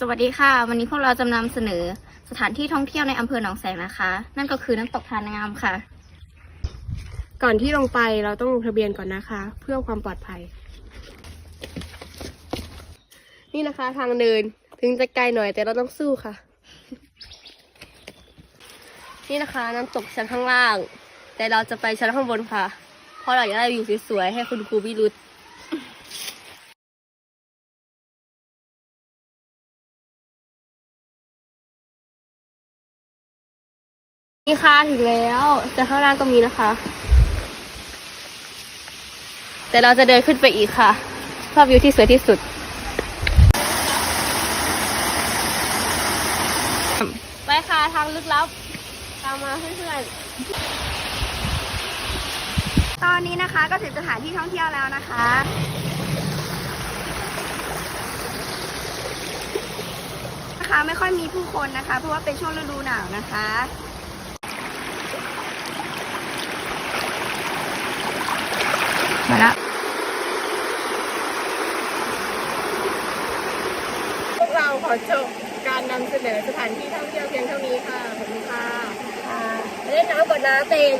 สวัสดีค่ะ วันนี้พวกเราจะนำเสนอสถานที่ท่องเที่ยวในอำเภอหนองแสงนะคะ นั่นก็คือน้ำตกทานงามค่ะ ก่อนที่ลงไปเราต้องลงทะเบียนก่อนนะคะ เพื่อความปลอดภัย นี่นะคะทางเดินถึงจะไกลหน่อยแต่เราต้องสู้ค่ะ นี่นะคะน้ำตกชั้นข้างล่าง แต่เราจะไปชั้นข้างบนค่ะ เพราะเราอยากได้วิวสวยๆให้คุณครูวิรุธ นี่ค่ะถึงแล้ว แต่ข้างล่างก็มีนะคะ แต่เราจะเดินขึ้นไปอีกค่ะเพื่อวิวที่สวยที่สุด ไปค่ะทางลึกลับ ตามมาเพื่อนตอนนี้นะคะก็ถึงสถานที่ท่องเที่ยวแล้วนะคะนะคะไม่ค่อยมีผู้คนนะคะ เพราะว่าเป็นช่วงฤดูหนาวนะคะ มาละพวกเราขอจบการนำเสนอสถานที่ท่องเที่ยวเพียงเท่านี้ค่ะ ขอบคุณค่ะเล่นน้ำก่อนนะเตง